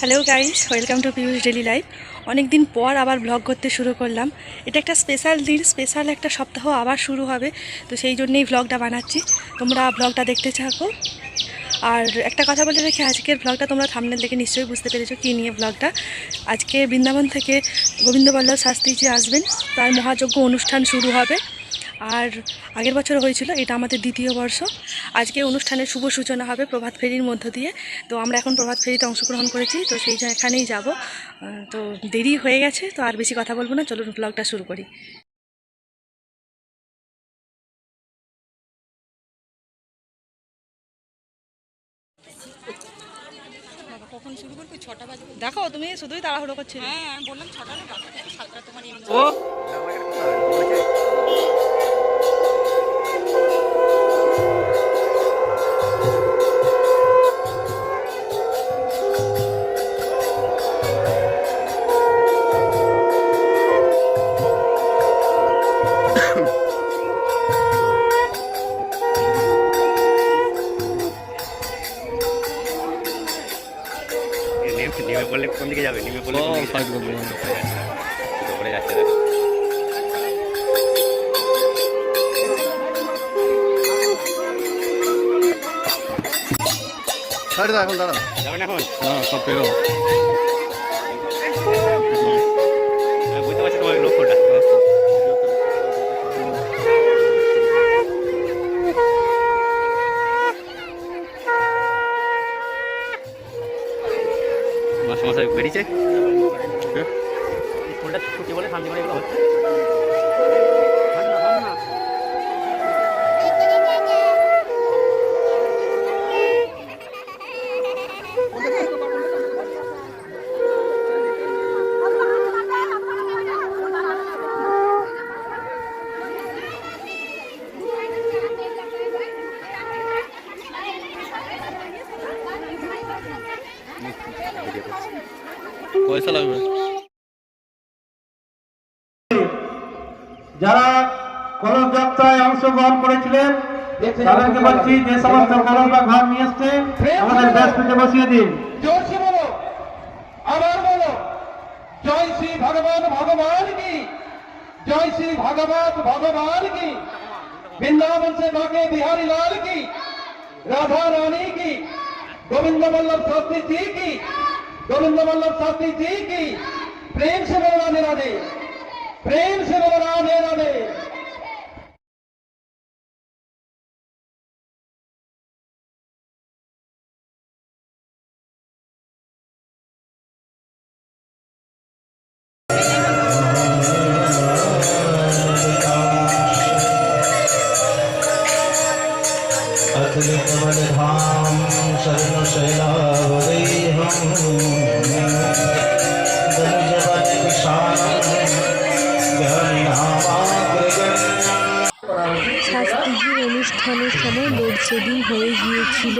Hello guys welcome to Piyush daily life অনেক দিন পর আবার ব্লগ করতে শুরু করলাম। এটা একটা স্পেশাল দিন স্পেশাল একটা সপ্তাহ আবার শুরু হবে। তো সেই জন্যই ব্লগটা বানাচ্ছি। তোমরা ব্লগটা দেখতে থাকো। আর একটা কথা বলে রেখে আজকের ব্লগটা তোমরা থামনেল দেখে নিশ্চয়ই বুঝতে পেরেছ কী নিয়ে ব্লগটা আজকে বৃন্দাবন থেকে গোবিন্দবল্লভ শাস্ত্রীজি আসবেন। তার মহাযজ্ঞ অনুষ্ঠান শুরু হবে। আর আগের বছর হয়েছিল এটা আমাদের দ্বিতীয় বর্ষ। আজকে অনুষ্ঠানের শুভ সূচনা হবে প্রভাত ফেরির মধ্য দিয়ে। তো আমরা এখন প্রভাত ফেরিতে অংশগ্রহণ করেছি তো সেই এখানেই যাব। তো দেরি হয়ে গেছে তো আর বেশি কথা বলব না চলুন ব্লগটা শুরু করি। দেখো তুমি শুধুই তাড়াহুড়ো করছিলে। হ্যাঁ বললাম ছটা না তোমার ও! নেমে পড়লে কোন দিকে যাবে? নেমে পড়লে কোন দিকে যাবে? উপরে যাচ্ছে দেখো। এখন দাঁড়া যাবেন এখন? হ্যাঁ সব পেরো। মাস বেরিয়েছে। হ্যাঁ স্কুলটা ছুটি বলে শান্তি করে এগুলো হচ্ছে। যারা কলস যাত্রায় অংশগ্রহণ করেছিলেন তাদেরকে বলছি যে সমস্ত কলস বা ঘর নিয়ে এসছে আমাদের ব্যাসপিঠে বসিয়ে দিন। আবার বলো জয় শ্রী ভগবান ভগবান কি? জয় শ্রী ভগবত ভগবান কি? বৃন্দাবন সে ভাগে বিহারী লাল কি? রাধা রানী কি? गोविंद वल्लभ शास्त्री जी की, गोविंद वल्लभ शास्त्री जी की। प्रेम से बोलो राधे राधे। प्रेम से बोला मेरा दे अतुल कमल बोलो राधे राधे अतुलितमलधाम शरणशैलावदेहम् दनुजवत्सारम् শাস্ত্রীজির অনুষ্ঠানের সময় লোডশেডিং হয়ে গিয়েছিল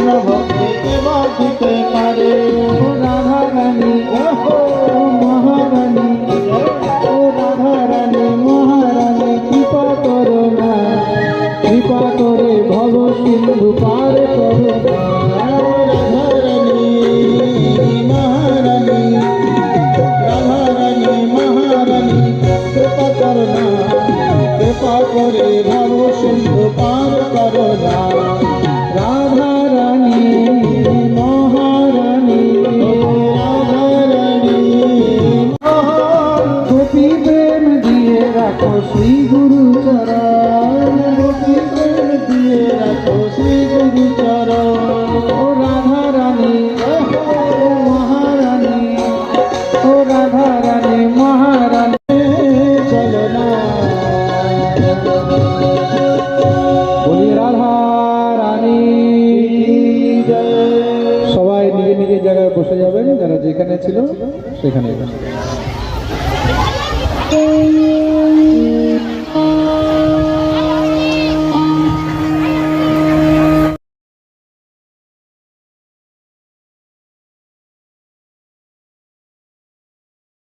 কৃষ্ণ ভক্তিকে বা দিতে পারে ও রাধা রানী ও মহারানী কৃপা করে ভব সিন্ধু পার করো বসে যাবেন যারা যেখানে ছিল সেখানে